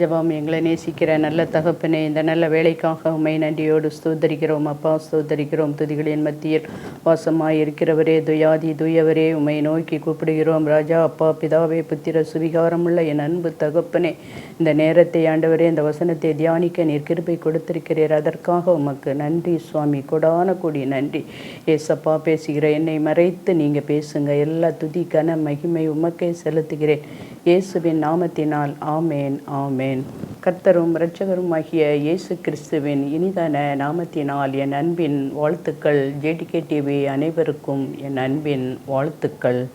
ஜபம் எங்களை நேசிக்கிற நல்ல தகப்பனே இந்த நல்ல வேலைக்காக உண்மை நன்றியோடு ஸ்தோத்தரிக்கிறோம். அப்பா ஸ்தோத்தரிக்கிறோம். துதிகளின் மத்தியில் வாசமாய் இருக்கிறவரே துயாதி துயவரே உம்மை நோக்கி கூப்பிடுகிறோம். ராஜா அப்பா பிதாவே புத்திர சுவிகாரமுள்ள என் அன்பு தகப்பனே இந்த நேரத்தை ஆண்டவரே இந்த வசனத்தை தியானிக்க நீர் கிருப்பை கொடுத்திருக்கிறீர். அதற்காக உமக்கு நன்றி சுவாமி. கொடான கூடி நன்றி. ஏசப்பா பேசுகிற என்னை மறைத்து நீங்கள் பேசுங்க. எல்லா துதி கன மகிமை உமக்கே செலுத்துகிறேன். இயேசுவின் நாமத்தினால் ஆமேன் ஆமேன். கர்த்தரும் இரட்சகரும் ஆகிய இயேசு கிறிஸ்துவின் இனிதான நாமத்தினால் என் அன்பின் வாழ்த்துக்கள். ஜேடிகே டிவி அனைவருக்கும் என் அன்பின் வாழ்த்துக்கள்.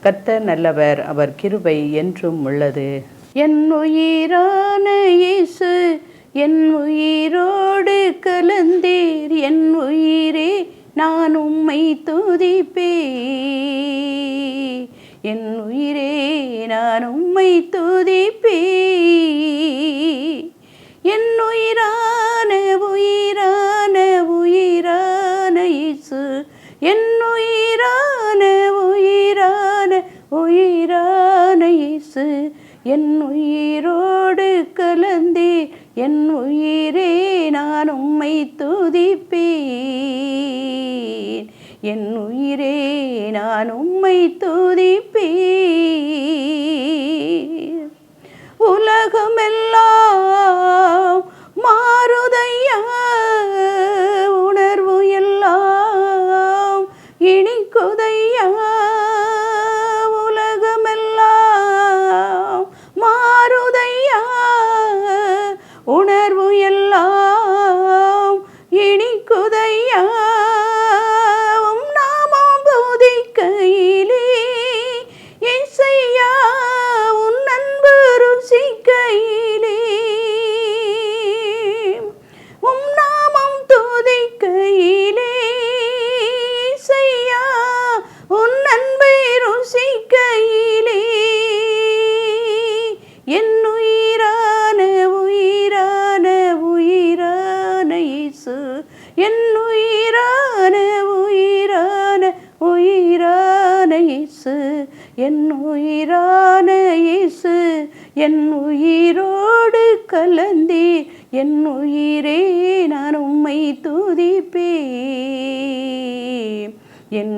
கர்த்தர் நல்லவர் அவர் கிருபை என்றும் உள்ளது. என் உயிரான இயேசு என் உயிரோடு கலந்தீர். என் உயிரே நான் உம்மை துதிப்பேன். என் உயிரே நான் உம்மை துதிப்பே என் உயிரான உயிரான உயிரான இசு என் உயிரான உயிரான உயிரான இசு என் உயிரோடு கலந்தே என் உயிரே நான் உம்மை துதிப்பே என் உயிரே நான் உம்மை துதிப்பே என் உயிரான இசு என் உயிரோடு கலந்தி என் உயிரே நான் உம்மை துதிப்பே என்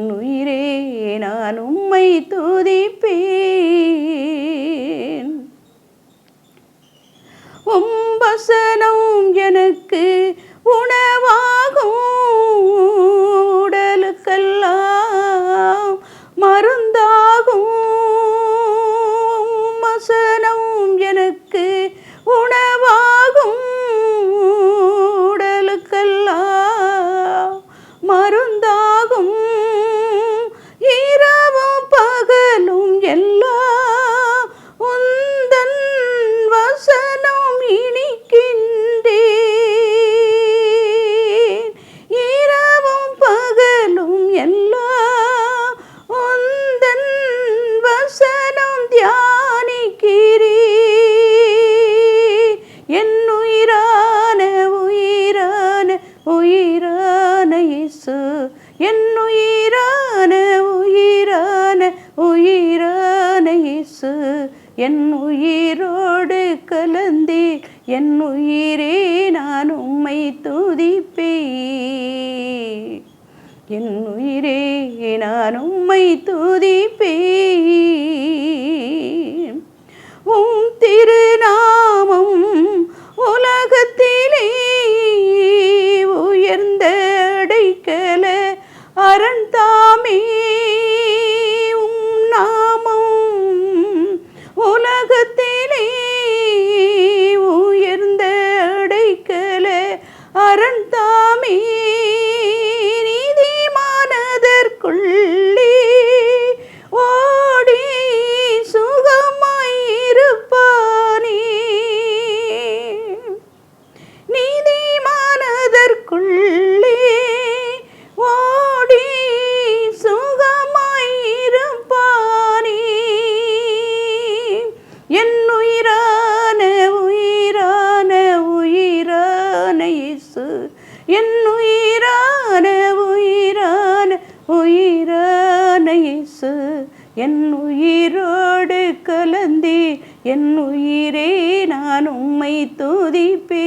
துதிப்பே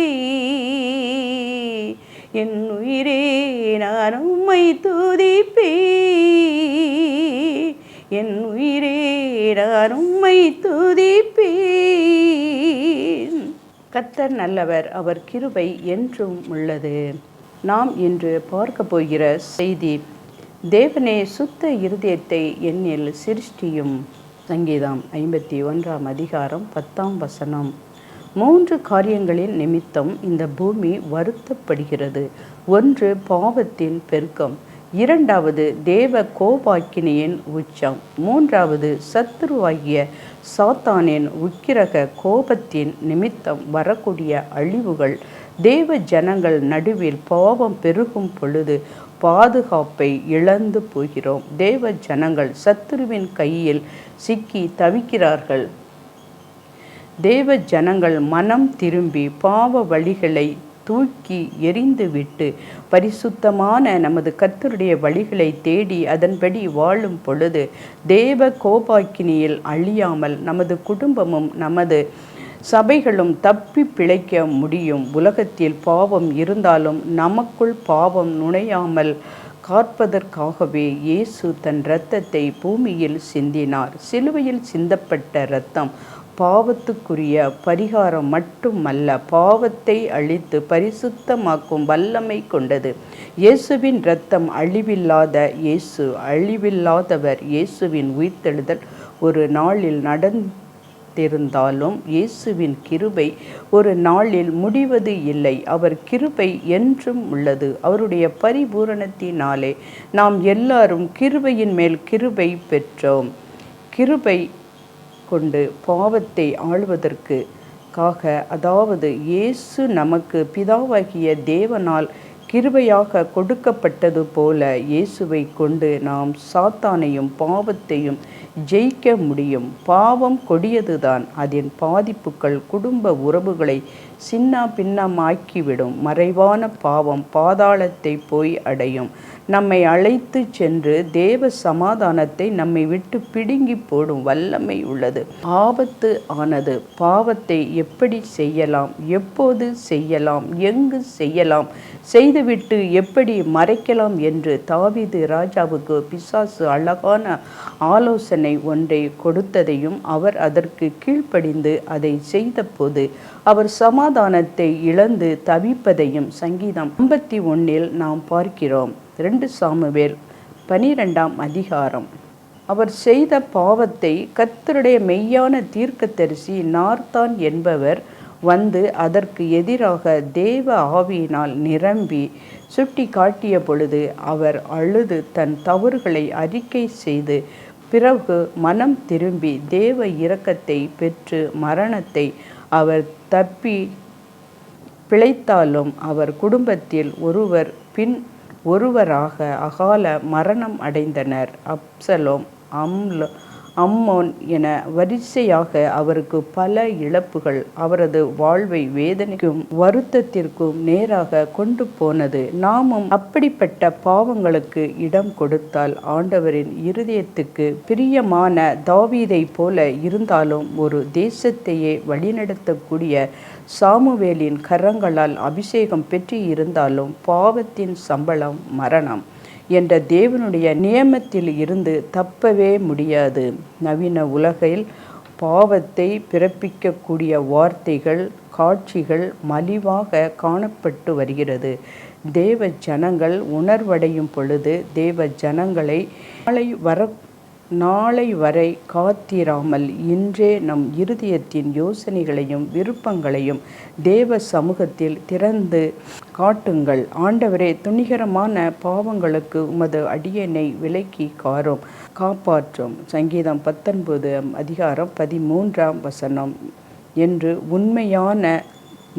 என் உயிரே நான் உம்மை துதிப்பே. என் உயிரே நான் உம்மை துதிப்பேன் கத்தர் நல்லவர் அவர் கிருபை என்றும் உள்ளது. நாம் இன்று பார்க்க போகிற செய்தி தேவனே சுத்த இருதயத்தை என்னில் சிருஷ்டியும். சங்கீதம் ஐம்பத்தி ஒன்றாம் அதிகாரம் பத்தாம் வசனம். மூன்று காரியங்களின் நிமித்தம் இந்த பூமி வருத்தப்படுகிறது. ஒன்று பாவத்தின் பெருக்கம். இரண்டாவது தேவ கோபாக்கினியின் உச்சம். மூன்றாவது சத்துருவாகிய சாத்தானின் உக்கிரக கோபத்தின் நிமித்தம் வரக்கூடிய அழிவுகள். தேவ ஜனங்கள் நடுவில் பாவம் பெருகும் பொழுது பாதுகாப்பை இழந்து போகிறோம். தேவ ஜனங்கள் சத்துருவின் கையில் சிக்கி தவிக்கிறார்கள். தேவ ஜனங்கள் மனம் திரும்பி பாவ வழிகளை தூக்கி எரிந்துவிட்டு பரிசுத்தமான நமது கர்த்தருடைய வழிகளை தேடி அதன்படி வாழும் பொழுது தேவ கோபாக்கினியில் அழியாமல் நமது குடும்பமும் நமது சபைகளும் தப்பி பிழைக்க முடியும். உலகத்தில் பாவம் இருந்தாலும் நமக்குள் பாவம் நுழையாமல் காப்பதற்காகவே இயேசு தன் இரத்தத்தை பூமியில் சிந்தினார். சிலுவையில் சிந்தப்பட்ட இரத்தம் பாவத்துக்குரிய பரிகாரம் மட்டுமல்ல பாவத்தை அழித்து பரிசுத்தமாக்கும் வல்லமை கொண்டது. இயேசுவின் இரத்தம் அழிவில்லாத இயேசு அழிவில்லாதவர் இயேசுவின் உயிர்த்தெழுதல். ஒரு நாளில் நடந்திருந்தாலும் இயேசுவின் கிருபை ஒரு நாளில் முடிவது இல்லை. அவர் கிருபை என்றும் உள்ளது. அவருடைய பரிபூரணத்தினாலே நாம் எல்லாரும் கிருபையின் மேல் கிருபை பெற்றோம். கிருபை கொண்டு பாவத்தை ஆளுவதற்கு காக அதாவது இயேசு நமக்கு பிதாவாகிய தேவனால் கிருபையாக கொடுக்கப்பட்டது போல இயேசுவை கொண்டு நாம் சாத்தானையும் பாவத்தையும் ஜெயிக்க முடியும். பாவம் கொடியதுதான். அதன் பாதிப்புகள் குடும்ப உறவுகளை சின்ன பின்னமாக்கிவிடும் மறைவான பாவம் பாதாளத்தை போய் அடையும். நம்மை அழைத்து சென்று தேவ சமாதானத்தை நம்மை விட்டு பிடுங்கி போடும் வல்லமை உள்ளது. ஆபத்து ஆனது பாவத்தை எப்படி செய்யலாம்? எப்போது செய்யலாம்? எங்கு செய்யலாம்? செய்துவிட்டு எப்படி மறைக்கலாம் என்று தாவிது ராஜாவுக்கு பிசாசு அழகான ஆலோசனை ஒன்றை கொடுத்ததையும் அவர் அதற்கு கீழ்ப்படிந்து அதை செய்தபோது அவர் சமாதானத்தை இழந்து தவிப்பதையும் சங்கீதம் ஐம்பத்தி ஒன்னில் நாம் பார்க்கிறோம். ரெண்டு சாமுவேல் பனிரெண்டாம் அதிகாரம். அவர் செய்த பாவத்தை கத்தருடைய மெய்யான தீர்க்கதரிசி நார்தான் என்பவர் வந்து அதற்கு எதிராக தேவ ஆவியினால் நிரம்பி சுட்டி காட்டிய பொழுது அவர் அழுது தன் தவறுகளை அறிக்கை செய்து பிறகு மனம் திரும்பி தேவ இரக்கத்தை பெற்று மரணத்தை அவர் தப்பி பிழைத்தாலும் அவர் குடும்பத்தில் ஒருவர் பின் ஒருவராக அகால மரணம் அடைந்தனர். அப்சலோம் அம்ல அம்மோன் என வரிசையாக அவருக்கு பல இழப்புகள் அவரது வாழ்வை வேதனைக்கும் வருத்தத்திற்கும் நேராக கொண்டு போனது. நாமும் அப்படிப்பட்ட பாவங்களுக்கு இடம் கொடுத்தால் ஆண்டவரின் இருதயத்துக்கு பிரியமான தாவீதை போல இருந்தாலும் ஒரு தேசத்தையே வழிநடத்தக்கூடிய சாமுவேலின் கரங்களால் அபிஷேகம் பெற்று இருந்தாலும் பாவத்தின் சம்பளம் மரணம் என்ற தேவனுடைய நியமத்தில் இருந்து தப்பவே முடியாது. நவீன உலகில் பாவத்தை பிறப்பிக்கக்கூடிய வார்த்தைகள் காட்சிகள் மலிவாக காணப்பட்டு வருகிறது. தேவ ஜனங்கள் உணர்வடையும் பொழுது தேவ ஜனங்களை நாளை வர நாளை வரை காத்திராமல் இன்றே நம் இருதயத்தின் யோசனைகளையும் விருப்பங்களையும் தேவ சமூகத்தில் திறந்து காட்டுங்கள். ஆண்டவரே துணிகரமான பாவங்களுக்கு உமது அடியனை விலக்கி காரும். காப்பாற்றும். சங்கீதம் பத்தொன்பது அதிகாரம் பதிமூன்றாம் வசனம். என்று உண்மையான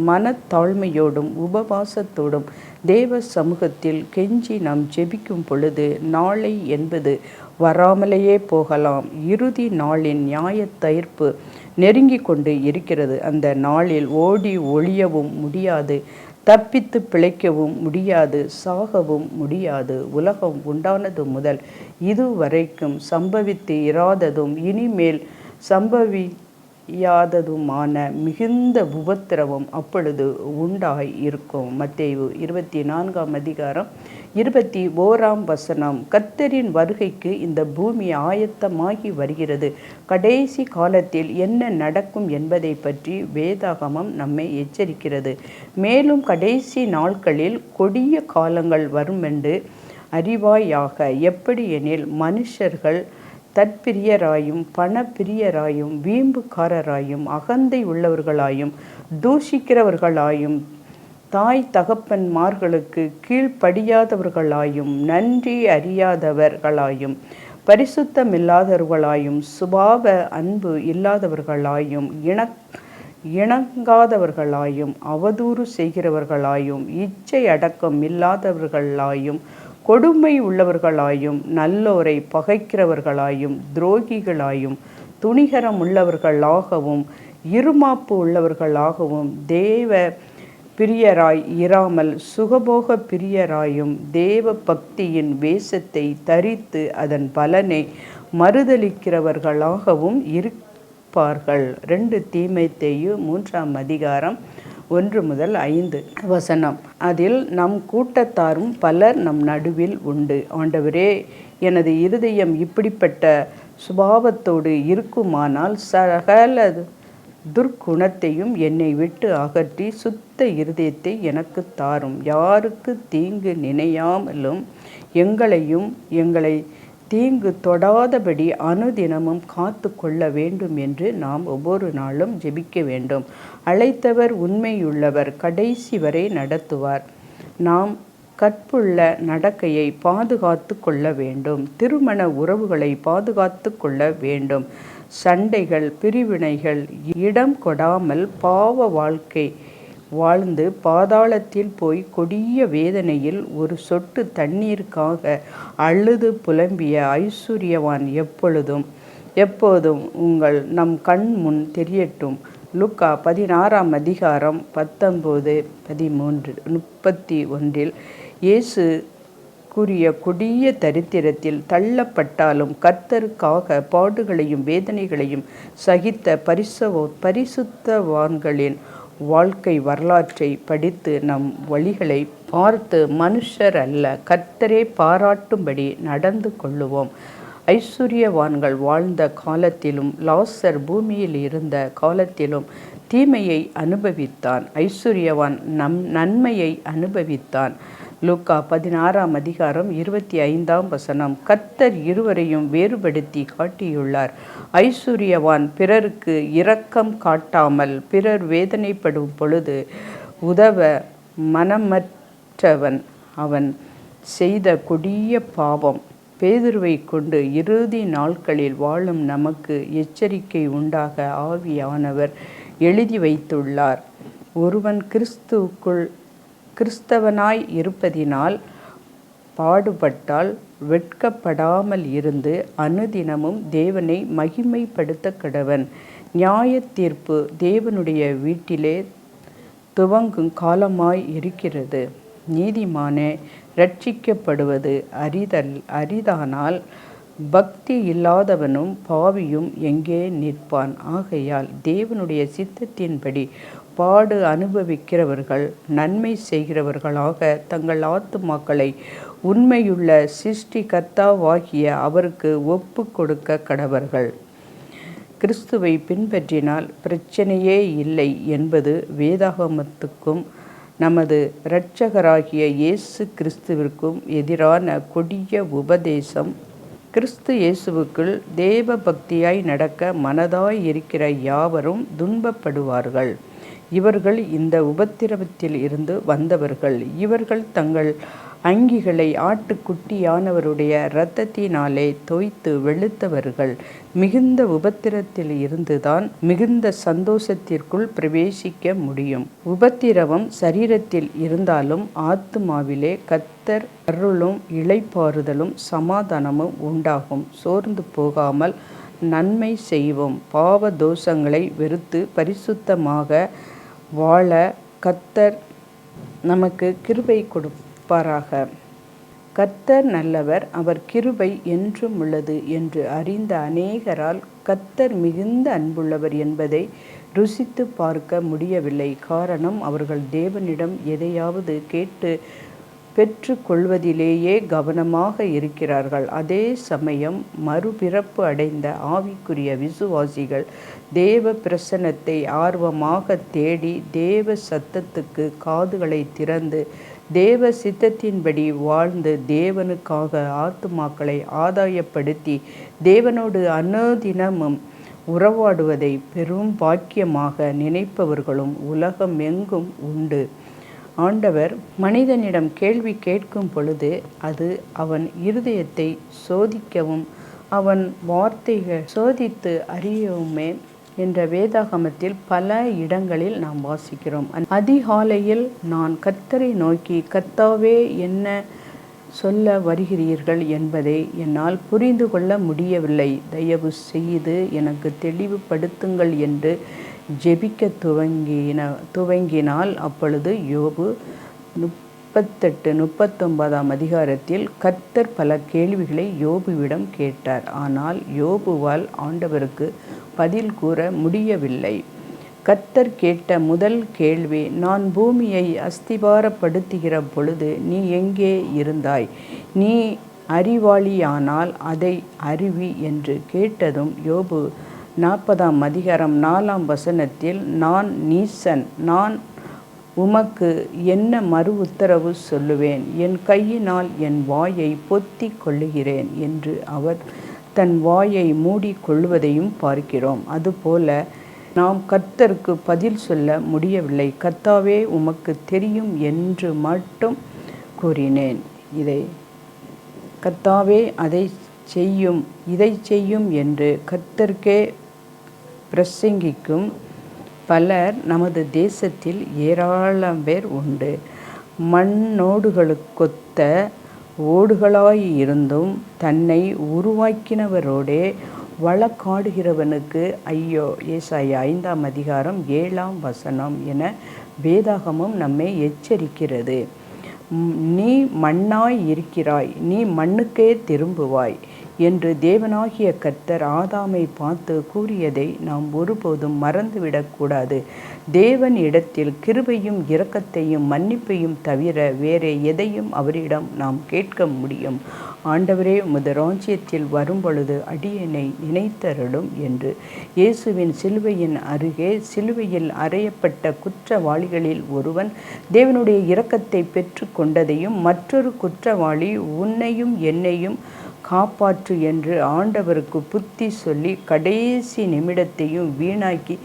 மனத்தாழ்மையோடும் உபவாசத்தோடும் தேவ சமூகத்தில் கெஞ்சி நாம் ஜெபிக்கும் பொழுது நாளை என்பது வராமலேயே போகலாம். இறுதி நாளின் நியாய தயிர்ப்பு நெருங்கி கொண்டு இருக்கிறது. அந்த நாளில் ஓடி ஒழியவும் முடியாது. தப்பித்து பிழைக்கவும் முடியாது. சாகவும் முடியாது. உலகம் உண்டானது முதல். இதுவரைக்கும் சம்பவித்து இராததும் இனிமேல் சம்பவி யாததுமான மிகுந்த உபத்திரவம் அப்பொழுது உண்டாய் இருக்கும். மத்தேயு இருபத்தி நான்காம் அதிகாரம் இருபத்தி ஓராம் வசனம். கத்தரின் வருகைக்கு இந்த பூமி ஆயத்தமாகி வருகிறது. கடைசி காலத்தில் என்ன நடக்கும் என்பதை பற்றி வேதாகமம் நம்மை எச்சரிக்கிறது. மேலும் கடைசி நாட்களில் கொடிய காலங்கள் வருமென்று அறிவாயாக எப்படி எனில் மனுஷர்கள் தற்பிரியராயும் பணப்பிரியராயும் வீம்புக்காரராயும் அகந்தை உள்ளவர்களாயும் தூஷிக்கிறவர்களாயும் தாய் தகப்பன்மார்களுக்கு கீழ்ப்படியாதவர்களாயும் நன்றி அறியாதவர்களாயும் பரிசுத்தமில்லாதவர்களாயும் சுபாவ அன்பு இல்லாதவர்களாயும் இண இணங்காதவர்களாயும் அவதூறு செய்கிறவர்களாயும் இச்சை அடக்கம் இல்லாதவர்களாயும் கொடுமை உள்ளவர்களாயும் நல்லோரை பகைக்கிறவர்களாயும் துரோகிகளாயும் துணிகரம் உள்ளவர்களாகவும் இருமாப்பு உள்ளவர்களாகவும் தேவ பிரியராய் இராமல் சுகபோக பிரியராயும் தேவ பக்தியின் வேஷத்தை தரித்து அதன் பலனை மறுதளிக்கிறவர்களாகவும் இருப்பார்கள். ரெண்டு தீமைத்தையும் மூன்றாம் அதிகாரம் ஒன்று முதல் ஐந்து வசனம். அதில் நம் கூட்டத்தாரும் பலர் நம் நடுவில் உண்டு. ஆண்டவரே எனது இருதயம் இப்படிப்பட்ட சுபாவத்தோடு இருக்குமானால் சகல துர்க்குணத்தையும் என்னை விட்டு அகற்றி சுத்த இருதயத்தை எனக்கு தாரும். யாருக்கு தீங்கு நினையாமலும் எங்களையும் எங்களை தீங்கு தொடாதபடி அனுதினமும் காத்து கொள்ள வேண்டும் என்று நாம் ஒவ்வொரு நாளும் ஜெபிக்க வேண்டும். அழைத்தவர் உண்மையுள்ளவர் கடைசி வரை நடத்துவார். நாம் கற்புள்ள நடக்கையை பாதுகாத்து கொள்ள வேண்டும். திருமண உறவுகளை பாதுகாத்து கொள்ள வேண்டும். சண்டைகள் பிரிவினைகள் இடம் கொடாமல் பாவ வாழ்க்கை வாழ்ந்து பாதாளத்தில் போய் கொடிய வேதனையில் ஒரு சொட்டு தண்ணீருக்காக அழுது புலம்பிய ஐஸ்வர்யவான் எப்பொழுதும்? எப்போதும் உங்கள் நம் கண் முன் தெரியட்டும். லுக்கா பதினாறாம் அதிகாரம் பத்தொம்போது பதிமூன்று முப்பத்தி ஒன்றில் இயேசு கூறிய கொடிய தரித்திரத்தில் தள்ளப்பட்டாலும் கர்த்தருக்காக பாடுகளையும் வேதனைகளையும் சகித்த பரிசவோ பரிசுத்தவான்களின் வாழ்க்கை வரலாற்றை படித்து நம் வழிகளை பார்த்து மனுஷர் அல்ல கர்த்தரே பாராட்டும்படி நடந்து கொள்ளுவோம். ஐஸ்வர்யவான்கள் வாழ்ந்த காலத்திலும் லாசர் பூமியில் இருந்த காலத்திலும் தீமையை அனுபவித்தான். ஐஸ்வர்யவான் நம் நன்மையை அனுபவித்தான். லூக்கா பதினாறாம் அதிகாரம் இருபத்தி ஐந்தாம் வசனம். கத்தர் இருவரையும் வேறுபடுத்தி காட்டியுள்ளார். ஐஸ்வர்யவான் பிறருக்கு இரக்கம் காட்டாமல் பிறர் வேதனைப்படும் பொழுது உதவ மனமற்றவன். அவன் செய்த கொடிய பாவம் பேதுருவை கொண்டு இறுதி நாட்களில் வாழும் நமக்கு எச்சரிக்கை உண்டாக ஆவியானவர் எழுதி வைத்துள்ளார். ஒருவன் கிறிஸ்துவுக்குள் கிறிஸ்தவனாய் இருப்பதினால் பாடுபட்டால் வெட்கப்படாமல் இருந்து அனுதினமும் தேவனை மகிமைப்படுத்த கடவன். நியாய தீர்ப்பு தேவனுடைய வீட்டிலே துவங்கும் காலமாய் இருக்கிறது. நீதிமானே ரட்சிக்கப்படுவது அரிதல் அரிதானால் பக்தி இல்லாதவனும் பாவியும் எங்கே நிற்பான்? ஆகையால் தேவனுடைய சித்தத்தின்படி பாடு அனுபவிக்கிறவர்கள் நன்மை செய்கிறவர்களாக தங்கள் ஆத்துமாக்களை உண்மையுள்ள சிருஷ்டி கர்த்தாவாகிய அவருக்கு ஒப்பு கொடுக்க கடவர்கள். கிறிஸ்துவை பின்பற்றினால் பிரச்சனையே இல்லை என்பது வேதாகமத்துக்கும் நமது இரட்சகராகிய இயேசு கிறிஸ்துவிற்கும் எதிரான கொடிய உபதேசம். கிறிஸ்து இயேசுவுக்குள் தேவ பக்தியாய் நடக்க மனதாய் இருக்கிற யாவரும் துன்பப்படுவார்கள். இவர்கள் இந்த உபத்திரவத்தில் இருந்து வந்தவர்கள். இவர்கள் தங்கள் அங்கிகளை ஆட்டுக்குட்டியானவருடைய இரத்தத்தினாலே தோய்த்து வெளுத்தவர்கள். மிகுந்த உபத்திரத்தில் இருந்துதான் மிகுந்த சந்தோஷத்திற்குள் பிரவேசிக்க முடியும். உபத்திரவம் சரீரத்தில் இருந்தாலும் ஆத்துமாவிலே கத்தர் அருளும் இளைப்பாறுதலும் சமாதானமும் உண்டாகும். சோர்ந்து போகாமல் நன்மை செய்வோம். பாவ தோஷங்களை வெறுத்து பரிசுத்தமாக வாழ கத்தர் நமக்கு கிருபை கொடுப்பாராக. கத்தர் நல்லவர் அவர் கிருபை என்றும் உள்ளது என்று அறிந்த அநேகரால் கத்தர் மிகுந்த அன்புள்ளவர் என்பதை ருசித்து பார்க்க முடியவில்லை. காரணம் அவர்கள் தேவனிடம் எதையாவது கேட்டு பெற்று கொள்வதிலேயே கவனமாக இருக்கிறார்கள். அதே சமயம் மறுபிறப்பு அடைந்த ஆவிக்குரிய விசுவாசிகள் தேவ பிரசன்னத்தை ஆர்வமாக தேடி தேவ சத்தத்துக்கு காதுகளை திறந்து தேவ சித்தத்தின்படி வாழ்ந்து தேவனுக்காக ஆத்துமாக்களை ஆதாயப்படுத்தி தேவனோடு அனுதினமும் உறவாடுவதை பெரும் பாக்கியமாக நினைப்பவர்களும் உலகம் எங்கும் உண்டு. ஆண்டவர் மனிதனிடம் கேள்வி கேட்கும் பொழுது அது அவன் இருதயத்தை சோதிக்கவும் அவன் வார்த்தைகள் சோதித்து அறியவுமே என்ற வேதாகமத்தில் பல இடங்களில் நாம் வாசிக்கிறோம். அதிகாலையில் நான் கத்தரை நோக்கி கத்தாவே என்ன சொல்ல வருகிறீர்கள் என்பதை என்னால் புரிந்து கொள்ள முடியவில்லை. தயவு செய்து எனக்கு தெளிவுபடுத்துங்கள் என்று ஜெபிக்க துவங்கின துவங்கினால் அப்பொழுது யோபு முப்பத்தெட்டு முப்பத்தொன்பதாம் அதிகாரத்தில் கர்த்தர் பல கேள்விகளை யோபுவிடம் கேட்டார். ஆனால் யோபுவால் ஆண்டவருக்கு பதில் கூற முடியவில்லை. கத்தர் கேட்ட முதல் கேள்வி நான் பூமியை அஸ்திபாரப்படுத்துகிற பொழுது நீ எங்கே இருந்தாய்? நீ அறிவாளியானால் அதை அறிவி என்று கேட்டதும் யோபு நாற்பதாம் அதிகாரம் நாலாம் வசனத்தில் நான் நீசன் நான் உமக்கு என்ன மறு உத்தரவு சொல்லுவேன்? என் கையினால் என் வாயை பொத்தி கொள்ளுகிறேன் என்று அவர் தன் வாயை மூடி கொள்வதையும் பார்க்கிறோம். அதுபோல நாம் கர்த்தருக்கு பதில் சொல்ல முடியவில்லை. கர்த்தாவே உமக்கு தெரியும் என்று மட்டும் கூறினேன். இதை கர்த்தாவே அதை செய்யும் இதை செய்யும் என்று கர்த்தர்க்கே பிரசங்கிக்கும் பலர் நமது தேசத்தில் ஏராளம் பேர் உண்டு. மண்ணோடுகளுக்கொத்த ஓடுகளாயிருந்தும் தன்னை உருவாக்கினவரோடே வழக்காடுகிறவனுக்கு ஐயோ ஏசாய ஐந்தாம் அதிகாரம் ஏழாம் வசனம் என வேதாகமும் நம்மை எச்சரிக்கிறது. நீ மண்ணாய் இருக்கிறாய். நீ மண்ணுக்கே திரும்புவாய். என்று தேவனாகிய கர்த்தர் ஆதாமை பார்த்து கூறியதை நாம் ஒருபோதும் மறந்துவிடக்கூடாது தேவன் இடத்தில் கிருபையும் இரக்கத்தையும் மன்னிப்பையும் தவிர வேறு எதையும் அவரிடம் நாம் கேட்க முடியும். ஆண்டவரே உமது ராஜ்யத்தில் வரும்பொழுது அடியனை நினைத்தருளும் என்று. இயேசுவின் சிலுவையின் அருகே சிலுவையில் அறையப்பட்ட குற்றவாளிகளில் ஒருவன் தேவனுடைய இரக்கத்தை பெற்று கொண்டதையும் மற்றொரு குற்றவாளி உன்னையும் என்னையும் காப்பாற்று என்று ஆண்டவருக்கு புத்தி சொல்லி கடைசி நிமிடத்தையும் வீணாக்கி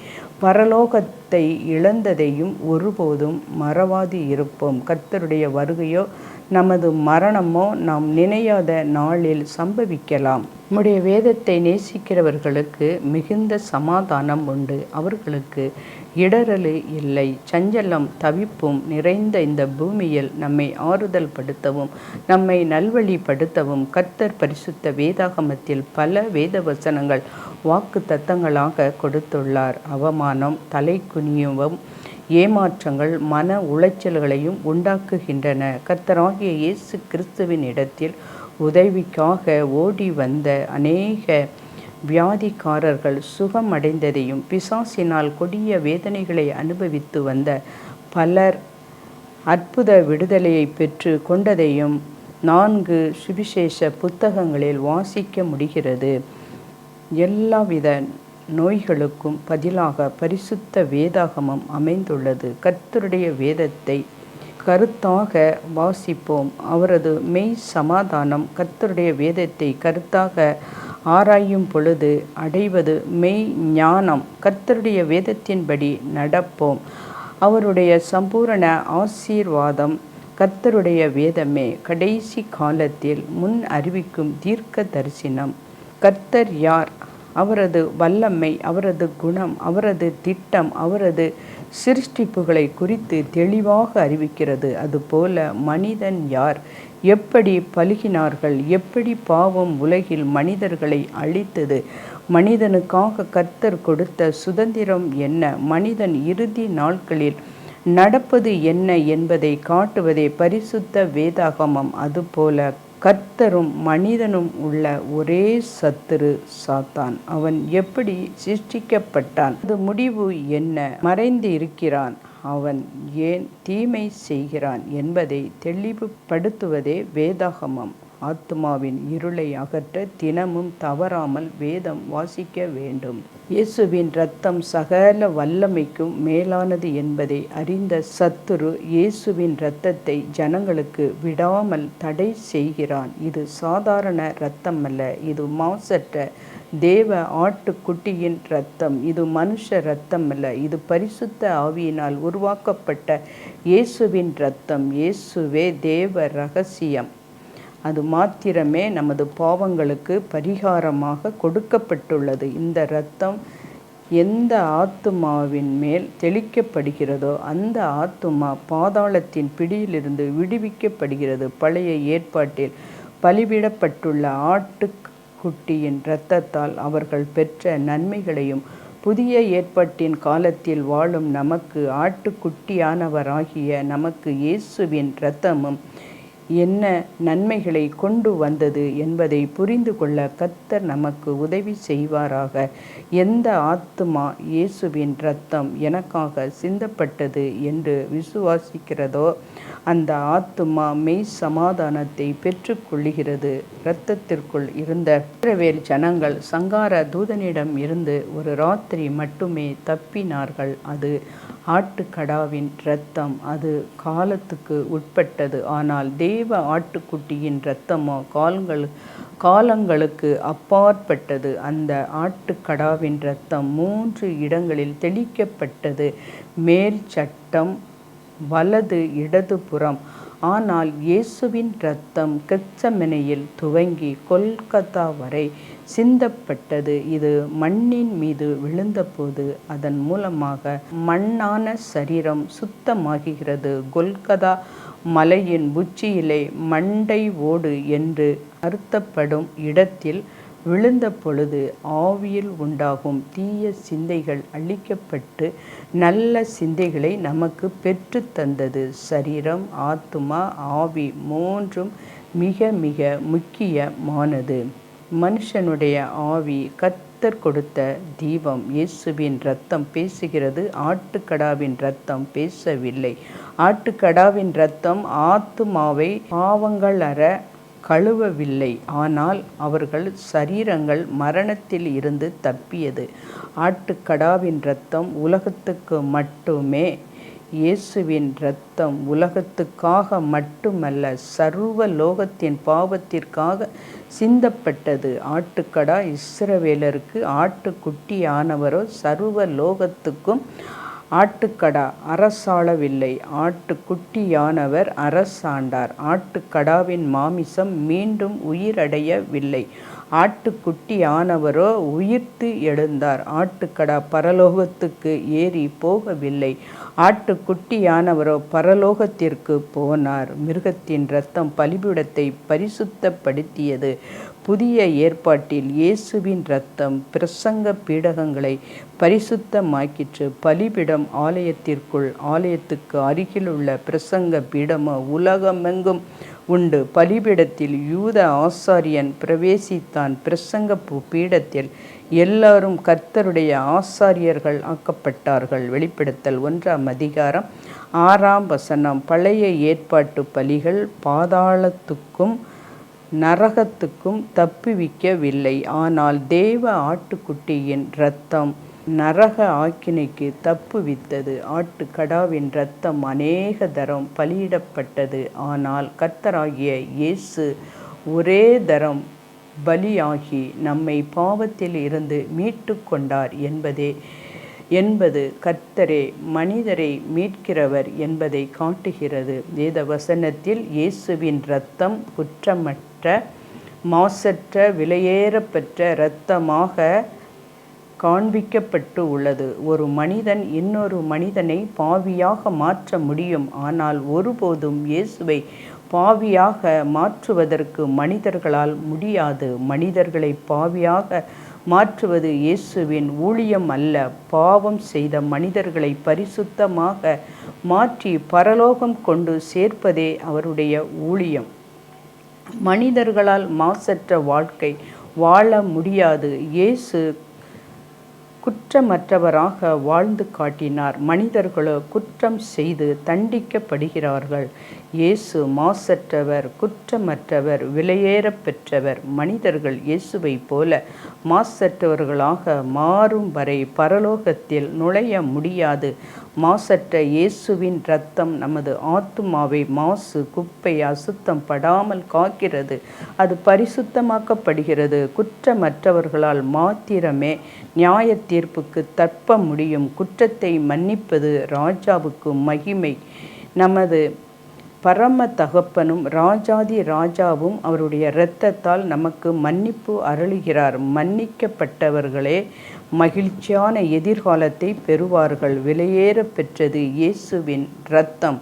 பரலோகத்தை இழந்ததையும் ஒருபோதும் மறவாது இருப்போம். கர்த்தருடைய வருகையோ நமது மரணமோ நாம் நினையாத நாளில் சம்பவிக்கலாம். நம்முடைய வேதத்தை நேசிக்கிறவர்களுக்கு மிகுந்த சமாதானம் உண்டு. அவர்களுக்கு இடரலு இல்லை. சஞ்சலம் தவிப்பும் நிறைந்த இந்த பூமியில் நம்மை ஆறுதல் படுத்தவும் நம்மை நல்வழிப்படுத்தவும் கத்தர் பரிசுத்த வேதாகமத்தில் பல வேத வசனங்கள் வாக்கு தத்தங்களாக கொடுத்துள்ளார். அவமானம் தலை குனியவும் ஏமாற்றங்கள் மன உளைச்சல்களையும் உண்டாக்குகின்றன. கர்த்தராகிய இயேசு கிறிஸ்துவின் இடத்தில் உதவிக்காக ஓடி வந்த அநேக வியாதிக்காரர்கள் சுகம் அடைந்ததையும் பிசாசினால் கொடிய வேதனைகளை அனுபவித்து வந்த பலர் அற்புத விடுதலையை பெற்று கொண்டதையும் நான்கு சுவிசேஷ புத்தகங்களில் வாசிக்க முடிகிறது. எல்லாவித நோய்களுக்கும் பதிலாக பரிசுத்த வேதாகமம் அமைந்துள்ளது. கர்த்தருடைய வேதத்தை கருத்தாக வாசிப்போம். அவரது மெய் சமாதானம் கர்த்தருடைய வேதத்தை கருத்தாக ஆராயும் பொழுது அடைவது மெய் ஞானம். கர்த்தருடைய வேதத்தின்படி நடப்போம். அவருடைய சம்பூரண ஆசீர்வாதம் கர்த்தருடைய வேதமே. கடைசி காலத்தில் முன் அறிவிக்கும் தீர்க்க தரிசனம். கர்த்தர் யார்? அவரது வல்லமை அவரது குணம் அவரது திட்டம் அவரது சிருஷ்டிப்புகளை குறித்து தெளிவாக அறிவிக்கிறது. அதுபோல மனிதன் யார்? எப்படி பழுகினார்கள் எப்படி பாவம் உலகில் மனிதர்களை அழித்தது மனிதனுக்காக கர்த்தர் கொடுத்த சுதந்திரம் என்ன மனிதன் இறுதி நாட்களில் நடப்பது என்ன என்பதை காட்டுவதே பரிசுத்த வேதாகமம். அதுபோல கர்த்தரும் மனிதனும் உள்ள ஒரே சத்துரு சாத்தான். அவன் எப்படி சிருஷ்டிக்கப்பட்டான்? அது முடிவு என்ன? மறைந்து இருக்கிறான். அவன் ஏன் தீமை செய்கிறான் என்பதை தெளிவுபடுத்துவதே வேதாகமம். ஆத்மாவின் இருளை அகற்ற தினமும் தவறாமல் வேதம் வாசிக்க வேண்டும். இயேசுவின் இரத்தம் சகல வல்லமைக்கும் மேலானது என்பதை அறிந்த சத்துரு இயேசுவின் இரத்தத்தை ஜனங்களுக்கு விடாமல் தடை செய்கிறான். இது சாதாரண இரத்தம் அல்ல இது மாசற்ற தேவ ஆட்டுக்குட்டியின் இரத்தம். இது மனுஷ இரத்தம் அல்ல இது பரிசுத்த ஆவியினால் உருவாக்கப்பட்ட இயேசுவின் இரத்தம். இயேசுவே தேவ ரகசியம் அது மாத்திரமே நமது பாவங்களுக்கு பரிகாரமாக கொடுக்கப்பட்டுள்ளது. இந்த இரத்தம் எந்த ஆத்துமாவின் மேல் தெளிக்கப்படுகிறதோ அந்த ஆத்துமா பாதாளத்தின் பிடியிலிருந்து விடுவிக்கப்படுகிறது. பழைய ஏற்பாட்டில் பலிவிடப்பட்டுள்ள குட்டியின் இரத்தத்தால் அவர்கள் பெற்ற நன்மைகளையும் புதிய ஏற்பாட்டின் காலத்தில் வாழும் நமக்கு ஆட்டுக்குட்டியானவராகிய நமக்கு இயேசுவின் இரத்தமும் என்ன நன்மைகளை கொண்டு வந்தது என்பதை புரிந்து கொள்ள கத்தர் நமக்கு உதவி செய்வாராக. எந்த ஆத்துமா இயேசுவின் இரத்தம் எனக்காக சிந்தப்பட்டது என்று விசுவாசிக்கிறதோ அந்த ஆத்துமா மெய் சமாதானத்தை பெற்றுக்கொள்ளுகிறது இரத்தத்திற்குள் இருந்த இஸ்ரவேல் ஜனங்கள் சங்கார தூதனிடம் இருந்து ஒரு ராத்திரி மட்டுமே தப்பினார்கள். அது ஆட்டுக்கடாவின் இரத்தம். அது காலத்துக்கு உட்பட்டது. ஆனால் தேவ ஆட்டுக்குட்டியின் இரத்தமோ கால்கள் காலங்களுக்கு அப்பாற்பட்டது. அந்த ஆட்டுக்கடாவின் இரத்தம் மூன்று இடங்களில் தெளிக்கப்பட்டது. மேல் சட்டம் வலது இடதுபுறம் ஆனால் இயேசுவின் இரத்தம் கெச்சமெனையில் துவங்கி கொல்கத்தா வரை சிந்தப்பட்டது. இது மண்ணின் மீது விழுந்தபோது அதன் மூலமாக மண்ணான சரீரம் சுத்தமாகிறது. கொல்கதா மலையின் உச்சியிலே மண்டை ஓடு என்று அர்த்தப்படும் இடத்தில் விழுந்த பொழுது ஆவியில் உண்டாகும் தீய சிந்தைகள் அழிக்கப்பட்டு நல்ல சிந்தைகளை நமக்கு பெற்று தந்தது. சரீரம் ஆத்துமா ஆவி மூன்றும் மிக மிக முக்கியமானது. மனுஷனுடைய ஆவி கத்தர் கொடுத்த தீபம் இயேசுவின் ரத்தம் பேசுகிறது. ஆட்டுக்கடாவின் ரத்தம் பேசவில்லை. ஆட்டுக்கடாவின் ரத்தம் ஆத்துமாவை பாவங்கள் அற கழுவவில்லை. ஆனால் அவர்கள் சரீரங்கள் மரணத்தில் இருந்து தப்பியது. ஆட்டுக்கடாவின் இரத்தம் உலகத்துக்கு மட்டுமே இயேசுவின் இரத்தம் உலகத்துக்காக மட்டுமல்ல சர்வ லோகத்தின் பாவத்திற்காக சிந்தப்பட்டது. ஆட்டுக்கடா இஸ்ரவேலருக்கு ஆட்டுக்குட்டியானவரோ சர்வ லோகத்துக்கும் ஆட்டுக்கடா அரசாளவில்லை. ஆட்டுக்குட்டியானவர் அரசாண்டார். ஆட்டுக்கடாவின் மாமிசம் மீண்டும் உயிரடையவில்லை. ஆட்டுக்குட்டியானவரோ உயிர்த்து எழுந்தார். ஆட்டுக்கடா பரலோகத்துக்கு ஏறி போகவில்லை. ஆட்டுக்குட்டியானவரோ பரலோகத்திற்கு போனார். மிருகத்தின் இரத்தம் பலிபிடத்தை பரிசுத்தப்படுத்தியது. புதிய ஏற்பாட்டில் இயேசுவின் இரத்தம் பிரசங்க பீடகங்களை பரிசுத்தமாக்கிற்று. பலிபிடம் ஆலயத்திற்குள் ஆலயத்துக்கு அருகிலுள்ள பிரசங்க பீடமோ உலகமெங்கும் உண்டு. பலிபீடத்தில் யூத ஆசாரியன் பிரவேசித்தான். பிரசங்க பீடத்தில் எல்லாரும் கர்த்தருடைய ஆசாரியர்கள் ஆக்கப்பட்டார்கள். வெளிப்படுத்தல் ஒன்றாம் அதிகாரம் ஆறாம் வசனம். பழைய ஏற்பாட்டு பலிகள் பாதாளத்துக்கும் நரகத்துக்கும் தப்புவிக்கவில்லை. ஆனால் தேவ ஆட்டுக்குட்டியின் இரத்தம் நரக ஆக்கினைக்கு தப்புவித்தது. ஆட்டுக்கடாவின் இரத்தம் அநேக தரம் பலியிடப்பட்டது. ஆனால் கர்த்தராகிய இயேசு ஒரே தரம் பலியாகி நம்மை பாவத்தில் இருந்து மீட்டு கொண்டார் என்பதே என்பது கர்த்தரே மனிதரை மீட்கிறவர் என்பதை காட்டுகிறது. வேத வசனத்தில் இயேசுவின் இரத்தம் குற்றமற்ற மாசற்ற விலையேறப்பெற்ற இரத்தமாக காண்பிக்கப்பட்டு உள்ளது. ஒரு மனிதன் இன்னொரு மனிதனை பாவியாக மாற்ற முடியும். ஆனால் ஒருபோதும் இயேசுவை பாவியாக மாற்றுவதற்கு மனிதர்களால் முடியாது. மனிதர்களை பாவியாக மாற்றுவது இயேசுவின் ஊழியம் அல்ல. பாவம் செய்த மனிதர்களை பரிசுத்தமாக மாற்றி பரலோகம் கொண்டு சேர்ப்பதே அவருடைய ஊழியம். மனிதர்களால் மாசற்ற வாழ்க்கை வாழ முடியாது. இயேசு குற்றமற்றவராக வாழ்ந்து காட்டினார். மனிதர்களோ குற்றம் செய்து தண்டிக்கப்படுகிறார்கள். இயேசு மாசற்றவர் குற்றமற்றவர் விலையேறப் பெற்றவர். மனிதர்கள் இயேசுவை போல மாசற்றவர்களாக மாறும் வரை பரலோகத்தில் நுழைய முடியாது. மாசற்ற இயேசுவின் இரத்தம் நமது ஆத்துமாவை மாசு குப்பை அசுத்தம் படாமல் காக்கிறது. அது பரிசுத்தமாக்கப்படுகிறது. குற்றமற்றவர்களால் மாத்திரமே நியாய தீர்ப்புக்கு தப்ப முடியும். குற்றத்தை மன்னிப்பது ராஜாவுக்கு மகிமை. நமது பரம தகப்பனும் ராஜாதி ராஜாவும் அவருடைய இரத்தத்தால் நமக்கு மன்னிப்பு அருளுகிறார். மன்னிக்கப்பட்டவர்களே மகிழ்ச்சியான எதிர்காலத்தை பெறுவார்கள். விலையேற பெற்றது இயேசுவின் இரத்தம்.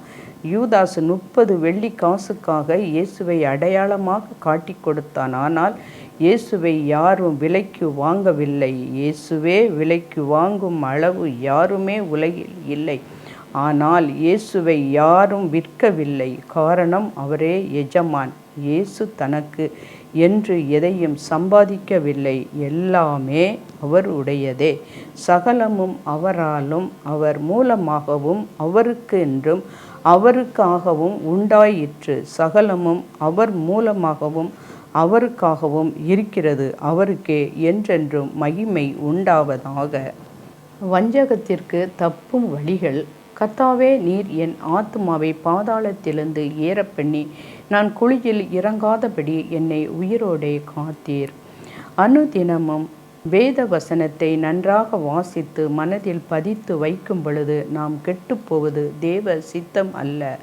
யூதாஸ் முப்பது வெள்ளி காசுக்காக இயேசுவை அடையாளமாக காட்டி கொடுத்தான். ஆனால் இயேசுவை யாரும் விலைக்கு வாங்கவில்லை. இயேசுவே விலைக்கு வாங்கும் அளவு யாருமே உலகில் இல்லை. ஆனால் இயேசுவை யாரும் விற்கவில்லை. காரணம் அவரே எஜமான். இயேசு தனக்கு என்று எதையும் சம்பாதிக்கவில்லை. எல்லாமே அவருடையதே. சகலமும் அவராலும் அவர் மூலமாகவும் அவருக்கு என்றும் அவருக்காகவும் உண்டாயிற்று. சகலமும் அவர் மூலமாகவும் அவருக்காகவும் இருக்கிறது. அவருக்கே என்றென்றும் மகிமை உண்டாவதாக. வஞ்சகத்திற்கு தப்பும் வழிகள் கத்தாவே நீர் என் ஆத்மாவை பாதாளத்திலிருந்து ஏறப்பண்ணி நான் குழியில் இறங்காதபடி என்னை உயிரோடே காத்தீர். அனுதினமும் வேத வசனத்தை நன்றாக வாசித்து மனதில் பதித்து வைக்கும் பொழுது நாம் கெட்டுப்போவது தேவ சித்தம் அல்ல.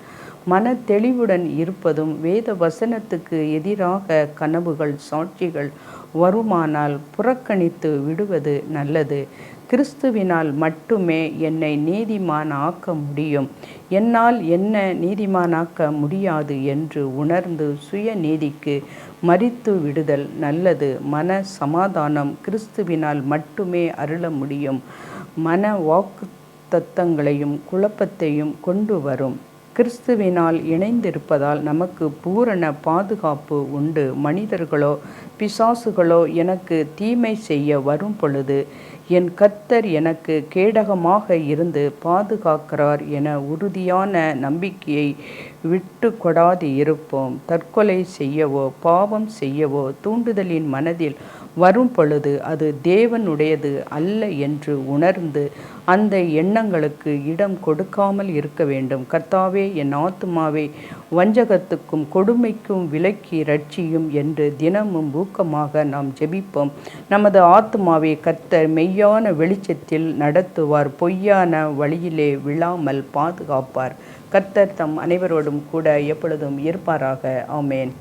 மன தெளிவுடன் இருப்பதும் வேத வசனத்துக்கு எதிராக கனவுகள் சாட்சிகள் வருமானால் புறக்கணித்து விடுவது நல்லது. கிறிஸ்துவினால் மட்டுமே என்னை நீதிமான் ஆக்க முடியும். என்னால் என்ன நீதிமானாக்க முடியாது என்று உணர்ந்து சுய நீதிக்கு மறித்து விடுதல் நல்லது. மன சமாதானம் கிறிஸ்துவினால் மட்டுமே அருள முடியும். மன வாக்கு தத்தங்களையும் குழப்பத்தையும் கொண்டு வரும். கிறிஸ்துவினால் இணைந்திருப்பதால் நமக்கு பூரண பாதுகாப்பு உண்டு. மனிதர்களோ பிசாசுகளோ எனக்கு தீமை செய்ய வரும் பொழுது என் கத்தர் எனக்கு கேடகமாக இருந்து பாதுகாக்கிறார் என உறுதியான நம்பிக்கையை விட்டு கொடாது இருப்போம் தற்கொலை செய்யவோ பாவம் செய்யவோ தூண்டுதலின் மனதில் வரும் பொழுது அது தேவனுடையது அல்ல என்று உணர்ந்து அந்த எண்ணங்களுக்கு இடம் கொடுக்காமல் இருக்க வேண்டும். கர்த்தாவே என் ஆத்துமாவே வஞ்சகத்துக்கும் கொடுமைக்கும் விலக்கி ரட்சியும் என்று தினமும் ஊக்கமாக நாம் ஜெபிப்போம். நமது ஆத்மாவை கர்த்தர் மெய்யான வெளிச்சத்தில் நடத்துவார். பொய்யான வழியிலே விழாமல் பாதுகாப்பார். கர்த்தர் தம் அனைவரோடும் கூட எப்பொழுதும் இருப்பாராக. ஆமேன்.